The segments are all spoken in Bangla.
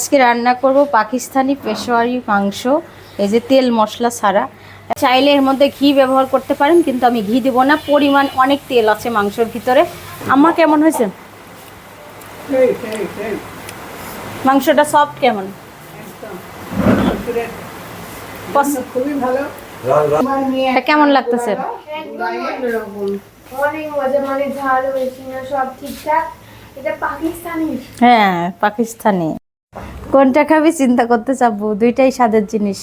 আজকে রান্না করব পাকিস্তানি পেশোয়ারি মাংস। এই যে তেল মশলা ছাড়া। চাইলে এর মধ্যে ঘি ব্যবহার করতে পারেন কিন্তু আমি ঘি দেবো না। পরিমাণ অনেক তেল আছে মাংসের ভিতরে। আমার কেমন হয়েছে? মাংসটা সফট কেমন? কেমন লাগতেছে? একদম অনেক মজা মানে ঝাল হয়েছে সব ঠিকঠাক। এটা পাকিস্তানি। হ্যাঁ পাকিস্তানি। কোনটা খাবি চিন্তা করতে চাবো? দুইটাই স্বাদের জিনিস।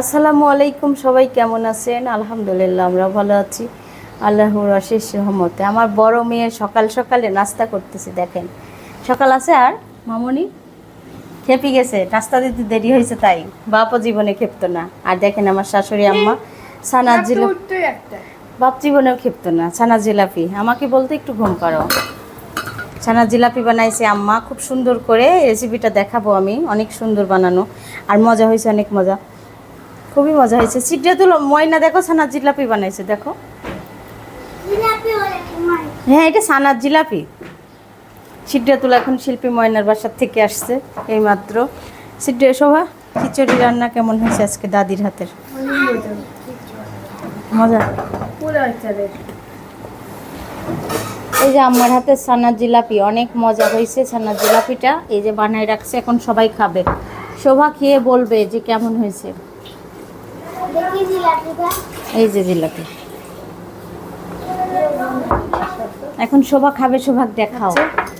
আসসালামু আলাইকুম সবাই কেমন আছেন? আলহামদুলিল্লাহ আমরা ভালো আছি। আল্লাহর অশেষ রহমতে। আমার বড় মেয়ে সকাল সকালে নাস্তা করতেছে দেখেন। সকাল আছে আর? মামনি? খেপি গেছে। নাস্তা দিতে দেরি হয়েছে তাই। বাপও জীবনে খেপতো না। আর দেখেন আমার শাশুড়ি আম্মা সানার জিলাপি বাপ জীবনেও খেপতো না ছানা জিলাপি। আমাকে বলতে একটু ঘুম পারো ছানা জিলাপি বানাইছে আম্মা। খুব সুন্দর করে রেসিপিটা দেখাবো আমি। অনেক সুন্দর বানানো। আর মজা হয়েছে অনেক মজা। খুবই মজা হয়েছে। সিটটা তুলো ময়না দেখো ছানার জিলাপি বানাইছে দেখো। হ্যাঁ এটা ছানার জিলাপি। সিটটা তুলো এখন শিল্পী ময়নার বাসার থেকে আসছে এইমাত্র। সিটটা শোভা খিচুড়ি রান্না কেমন হয়েছে আজকে দাদির হাতের? মজা। এই যে আমার হাতে ছানার জিলাপি অনেক মজা হয়েছে ছানার জিলাপিটা। এই যে বানায় রাখছে এখন সবাই খাবে। শোভা খেয়ে বলবে যে কেমন হয়েছে। এই যে জিলাপি। এখন শোভা খাবে শোভাক দেখাও।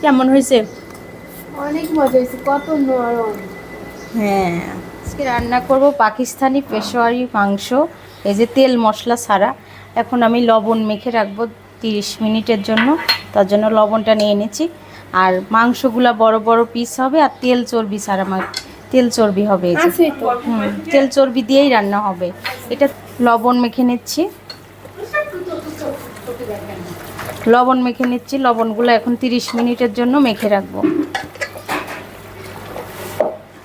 কেমন হয়েছে? অনেক মজা হয়েছে কত নরম। হ্যাঁ। আজকে রান্না করব পাকিস্তানি পেশোয়ারি মাংস এই যে তেল মশলা ছাড়া। এখন আমি লবণ মেখে রাখব। তিরিশ মিনিটের জন্য। তার জন্য লবণটা নিয়ে নিচ্ছি। আর মাংসগুলা বড় বড় পিস হবে আর তেল চর্বি ছাড়া তেল চর্বি হবে তেল চর্বি দিয়েই রান্না হবে। এটা লবণ মেখে নিচ্ছি। লবণ মেখে নিচ্ছি। লবণগুলো এখন তিরিশ মিনিটের জন্য মেখে রাখব।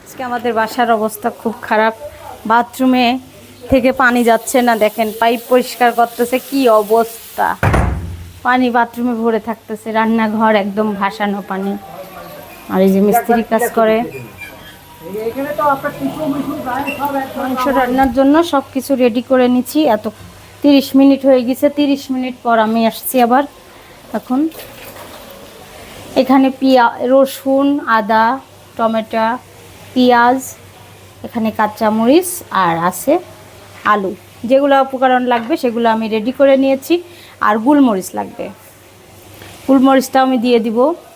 আজকে আমাদের বাসার অবস্থা খুব খারাপ। বাথরুমে থেকে পানি যাচ্ছে না দেখেন। পাইপ পরিষ্কার করতেছে কি অবস্থা। পানি বাথরুমে ভরে থাকতেছে, রান্নাঘর একদম ভাসানো পানি। আর এই যে মিস্ত্রি কাজ করে। মাংস রান্নার জন্য সব কিছু রেডি করে নিচ্ছি। এত তিরিশ মিনিট হয়ে গেছে, তিরিশ মিনিট পর আমি আসছি আবার। এখন এখানে পিয়া, রসুন, আদা, টমেটো, পেঁয়াজ, এখানে কাঁচামরিচ, আর আছে আলু। যেগুলো উপকরণ লাগবে সেগুলো আমি রেডি করে নিয়েছি। আর গুলমরিচ লাগবে। গুলমরিচটাও আমি দিয়ে দিব। আচ্ছা।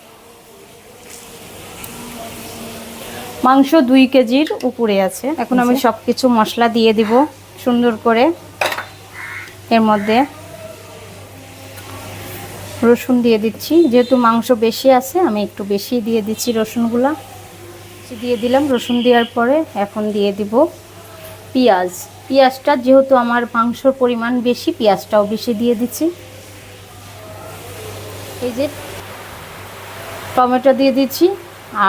মাংস দুই কেজির উপরে আছে। এখন আমি সব কিছু মশলা দিয়ে দিব সুন্দর করে। এর মধ্যে রসুন দিয়ে দিচ্ছি। যেহেতু মাংস বেশি আছে আমি একটু বেশি দিয়ে দিচ্ছি রসুনগুলা। দিয়ে দিলাম। রসুন দেওয়ার পরে এখন দিয়ে দিব পেঁয়াজ। পেঁয়াজটা যেহেতু আমার মাংসর পরিমাণ বেশি পেঁয়াজটাও বেশি দিয়ে দিচ্ছি। এই যে টমেটো দিয়ে দিচ্ছি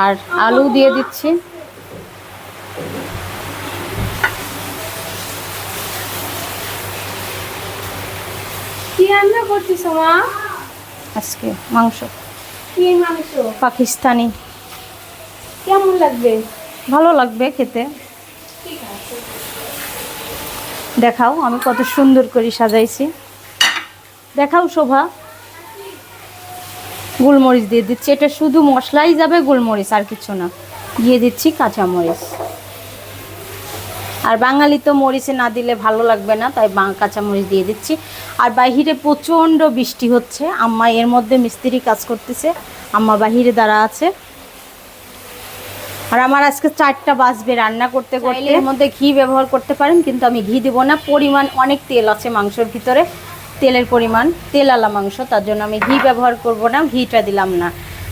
আর আলু দিয়ে দিচ্ছি। কি রান্না করছিস মা? আজকে মাংস। কি মাংস? পাকিস্তানি। কেমন লাগবে? ভালো লাগবে খেতে। দেখাও, আমি কত সুন্দর করে সাজাইছি। দেখাও শোভা। গোলমরিচ দিয়ে দিচ্ছি। এটা শুধু মশলাই যাবে, গোলমরিচ আর কিছু না। দিয়ে দিচ্ছি কাঁচামরিচ। আর বাঙালি তো মরিচে না দিলে ভালো লাগবে না, তাই কাঁচামরিচ দিয়ে দিচ্ছি। আর বাহিরে প্রচণ্ড বৃষ্টি হচ্ছে। আম্মা এর মধ্যে মিস্ত্রি কাজ করতেছে। আম্মা বাহিরে দাঁড়া আছে। আর আমার আজকে চারটা বাজবে রান্না করতে করতে। এর মধ্যে ঘি ব্যবহার করতে পারেন কিন্তু আমি ঘি দেবো না। পরিমাণ অনেক তেল আছে মাংসের ভিতরে। তেলের পরিমাণ তেল আলা মাংস তার জন্য আমি ঘি ব্যবহার করব না ঘিটা দিলাম না।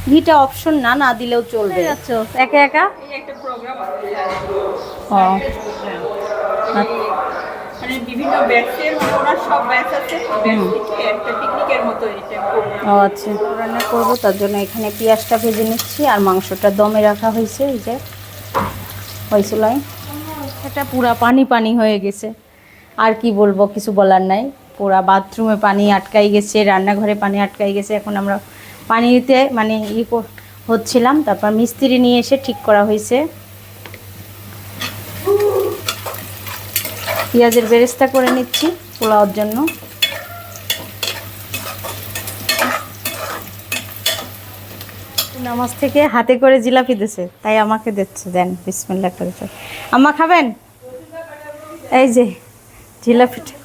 ঘিটা অপশন না না দিলেও চলবে। একা একা? ও। মানে বিভিন্ন ব্যাচের ওরা সব ব্যাচ আছে ব্যাচ থেকে একটা পিকনিকের মতো এটা ও আচ্ছা। রান্না করব তার জন্য এখানে পেঁয়াজটা ভেজে নিচ্ছি আর মাংসটা দমে রাখা হয়েছে এই যে। হয়েছিল এটা পুরা পানি পানি হয়ে গেছে। আর কি বলব কিছু বলার নাই। পুরা বাথরুমে পানি আটকাই গেছে রান্নাঘরে পানি আটকাই গেছে। এখন আমরা পানিতে মানে ই কর- হচ্ছিলাম তারপর মিস্ত্রি নিয়ে এসে ঠিক করা হয়েছে। পেঁয়াজের বেরেস্তা করে নিচ্ছি পোলাওর জন্য। নামাজ থেকে হাতে করে জিলাপি দিছে তাই আমাকে দিচ্ছে দেন বিসমিল্লা করে। আম্মা খাবেন? এই যে জিলাপিটা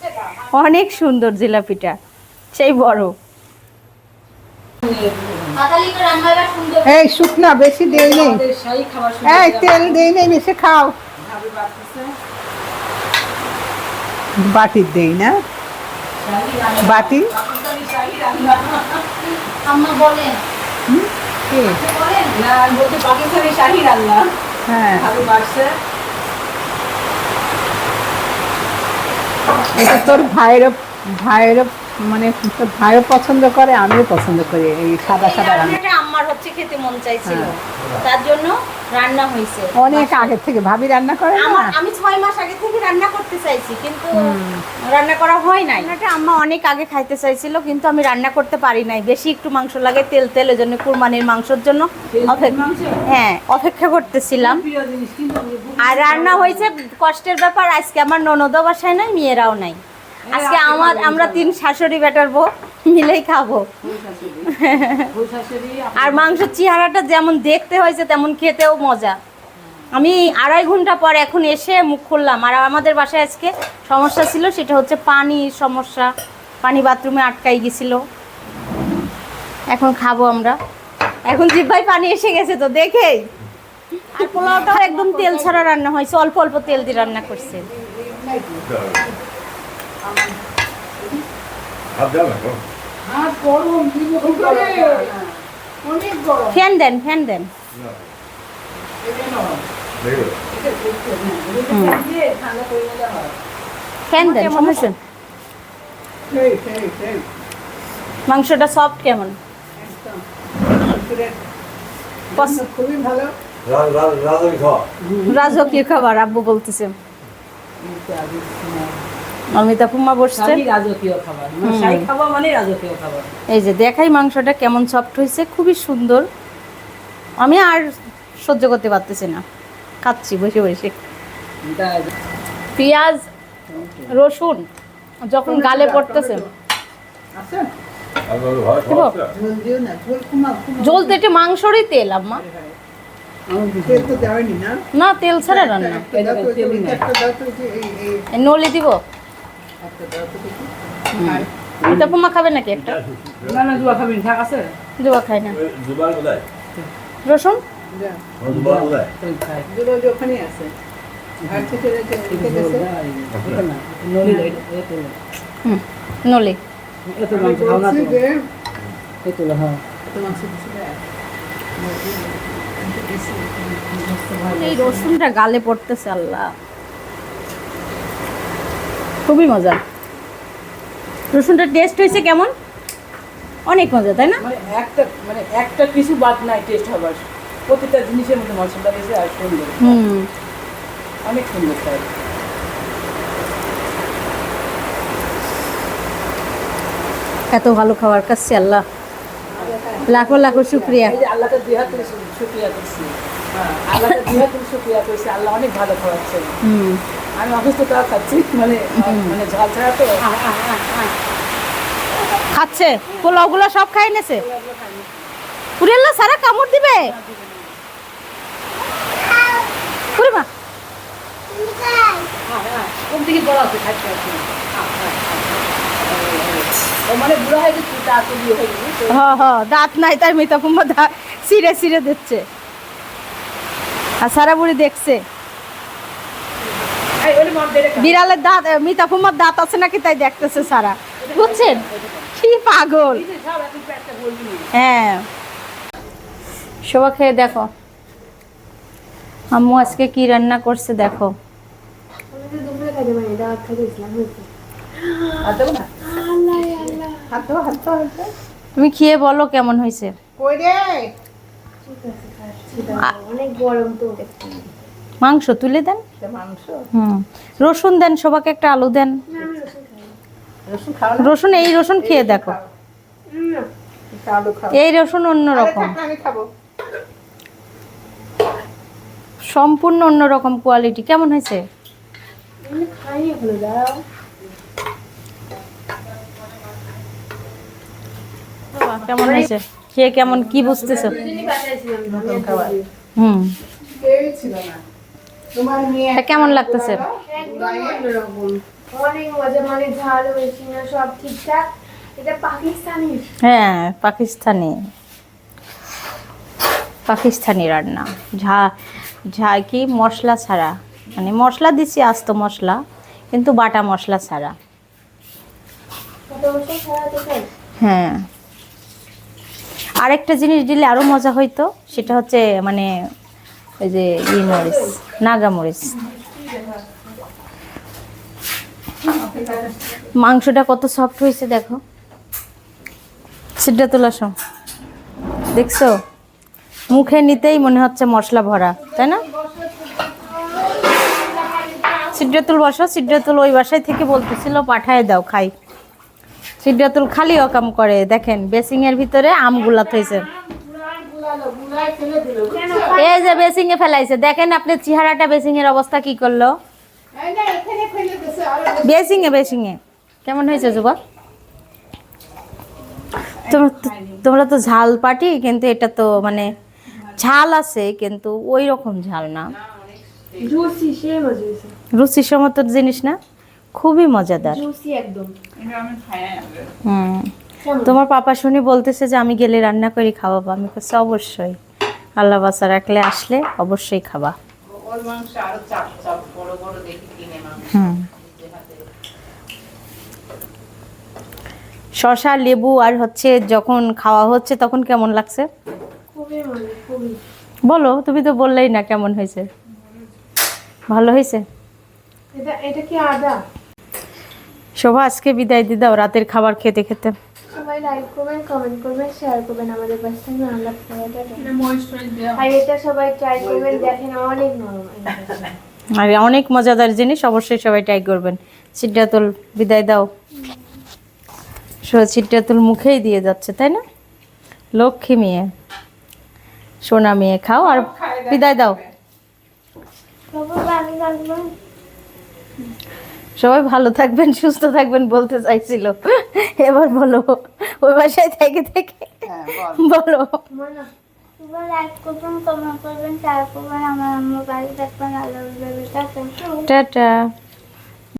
অনেক সুন্দর জিলাপিটা সেই বড়। এই শুকনা বেশি দেই নেই। এই তেল দেই নেই বেশি খাও। বাটির দেই না? বাটি হ্যাঁ। এটা তোর ভাইয়ের ভাইয়েরও মানে ভাইও পছন্দ করে আমিও পছন্দ করি এই সাদা সাদা রান্না। রান্নাটা আম্মার হচ্ছে খেতে মন চাইছিল। তার জন্য রান্না হয়েছে। অনেক আগে থেকে ভাবি রান্না করে আমার আমি ছয় মাস আগে থেকে রান্না করতে চাইছি কিন্তু রান্না করা হয় নাই। রান্নাটা আম্মা অনেক আগে খাইতে চাইছিল কিন্তু আমি রান্না করতে পারি নাই। বেশি একটু মাংস লাগে তেল তেল এর জন্য কুরবানির মাংসের জন্য হ্যাঁ অপেক্ষা করতেছিলাম। আর রান্না হয়েছে কষ্টের ব্যাপার আজকে আমার ননদও বাসায় নাই মেয়েরাও নাই। আজকে আমার আমরা তিন শাশুড়ি বেটার বউ মিলেই খাব। আর মাংসের চেহারাটা যেমন দেখতে হয়েছে তেমন খেতেও মজা। আমি আড়াই ঘণ্টা পর এখন এসে মুখ খুললাম। আর আমাদের বাসায় আজকে সমস্যা ছিল সেটা হচ্ছে পানির সমস্যা। পানি বাথরুমে আটকাই গেছিল। এখন খাব আমরা। এখন জিব্বাই পানি এসে গেছে তো দেখেই। আর পোলাওটাও একদম তেল ছাড়া রান্না হয়েছে অল্প অল্প তেল দিয়ে রান্না করছে। ফ্যান দেন ফ্যান দেন। ফ্যান দেন সমস্যা। মাংসটা সফট কেমন? খুবই ভালো। রাজকীয় খাবার আব্বু বলতেছে। অমিতা ফুমা বসছে। শাহি রাজকীয় খাবার। মানে মানে রাজকীয় খাবার। এই যে দেখাই মাংসটা কেমন সফট হয়েছে খুবই সুন্দর। আমি আর সহ্য করতে পারতেছি না। খাচ্ছি বসে বসে। পেঁয়াজ রসুন যখন গালে পড়তেছে। জল তো এটা মাংসরই তেল আম্মা। তেল তো দেওয়ানি না না? তেল ছাড়া রান্না। নলি দিব। খাবে নাকি একটা? না না জুয়া খাবেন আছে। জুয়া খাই না। রসুন? আছে। নলি। হ্যাঁ। এই রসুনটা গালে পড়তেছে আল্লাহ। খুবই মজা। রসুনটা টেস্ট হয়েছে কেমন? অনেক মজা তাই না? মানে একটা মানে একটা কিছু বাদ নাই টেস্ট হবার। প্রতিটা জিনিসের মধ্যে মশলা দিয়েছে আর সুন্দর। হুম। অনেক সুন্দর এত ভালো খাবার খাচ্ছি আল্লাহ। লাখো লাখো শুক্রিয়া। আল্লাহকে দুই হাত শুক্রিয়া করছি। হ্যাঁ আল্লাহকে দুই হাত শুক্রিয়া করছি। আল্লাহ অনেক ভালো খাওয়াচ্ছে হুম। আমি অসুস্থতা খাচ্ছি মানে মানে ঝাল ছাড়া তো। খাচ্ছে পোলাওগুলো সব খাই নেছে? পুরেল্লা সারা কামড় দিবে? মা। দাঁত নাই তাই মিতা কুম্ভা দাঁত সিরে সিরে দিচ্ছে। আর সারা বুড়ি দেখছে এই ওরে মার বেড়ে খা। বিড়ালের দাঁত মিতা কুম্ভার দাঁত আছে নাকি তাই দেখতেছে সারা। বুঝছেন? কি পাগল। হ্যাঁ। শোভা খেয়ে দেখো। আম্মু আজকে কি রান্না করছে দেখো। তুমি খেয়ে বলো কেমন হয়েছে। অনেক গরম তো। মাংস তুলে দেন। হুম। রসুন দেন সবাকে একটা আলু দেন। রসুন এই রসুন খেয়ে দেখো। এই রসুন অন্য রকম। থাক না, আমি সম্পূর্ণ অন্যরকম কোয়ালিটি কেমন হয়েছে? কেমন হয়েছে? কে কেমন কি বুঝতেছো? হুম। তা কেমন লাগতেছে? হ্যাঁ পাকিস্তানি। পাকিস্তানি রান্না। ঝা ঝা কি? মশলা ছাড়া। মানে মশলা দিছি আস্ত মশলা কিন্তু বাটা মশলা ছাড়া। হ্যাঁ। আরেকটা জিনিস দিলে আরও মজা হইতো সেটা হচ্ছে মানে ওই যে ই মরিচ, নাগা মরিচ। মাংসটা কত সফট হয়েছে দেখো। সিদ্ধা তোলা সব। দেখছ? মুখে নিতেই মনে হচ্ছে মশলা ভরা, তাই না? সিদ্ধাতুল বসো সিদ্ধাতুল ওই বাসায় থেকে বলতেছিল, পাঠায় দাও, খাই। সিদ্ধাতুল খালি অকাম করে, দেখেন বেসিং এর ভিতরে আমগুলা থইছে। এই যে বেসিং এ ফেলাইছে দেখেন আপনি চেহারাটা বেসিং এর অবস্থা কি করল? বেসিং এ বেসিং এ কেমন হয়েছে যুবক? তোমরা তো- তোমরা তো ঝাল পাটি কিন্তু এটা তো মানে ঝাল আছে কিন্তু ওই রকম ঝাল না। রুচি সমত জিনিস না? খুবই মজাদার। তোমার পাপা শুনে বলতেছে যে আমি গেলে রান্না করে খাওয়াবো। আমি কাছে অবশ্যই। আল্লাহ বাসা রাখলে আসলে অবশ্যই খাবা। হুম। শশা লেবু আর হচ্ছে যখন খাওয়া হচ্ছে তখন কেমন লাগছে? বলো তুমি তো বললেই না কেমন হয়েছে। ভালো হয়েছে? এটা এটা কি আদা? শোভা আজকে বিদায় দিদাও রাতের খাবার খেতে খেতে। লাইক করবেন কমেন্ট করবেন শেয়ার করবেন আমাদের এটা ময়েশ্চারাইজ দেওয়া। আর এটা সবাই ট্রাই করবেন দেখেন অনেক নরম। আর অনেক মজাদার জিনিস অবশ্যই সবাই ট্রাই করবেন। সিদ্ধাতুল বিদায় দাও। সিদ্ধাতুল মুখেই দিয়ে যাচ্ছে তাই না? লক্ষ্মী মেয়ে সোনা মেয়ে খাও আর বিদায় দাও। সবাই ভালো থাকবেন সুস্থ থাকবেন বলতে চাইছিল। এবার বলো ওই বাসায় থেকে থেকে। হ্যাঁ, বলো। মনে টাটা।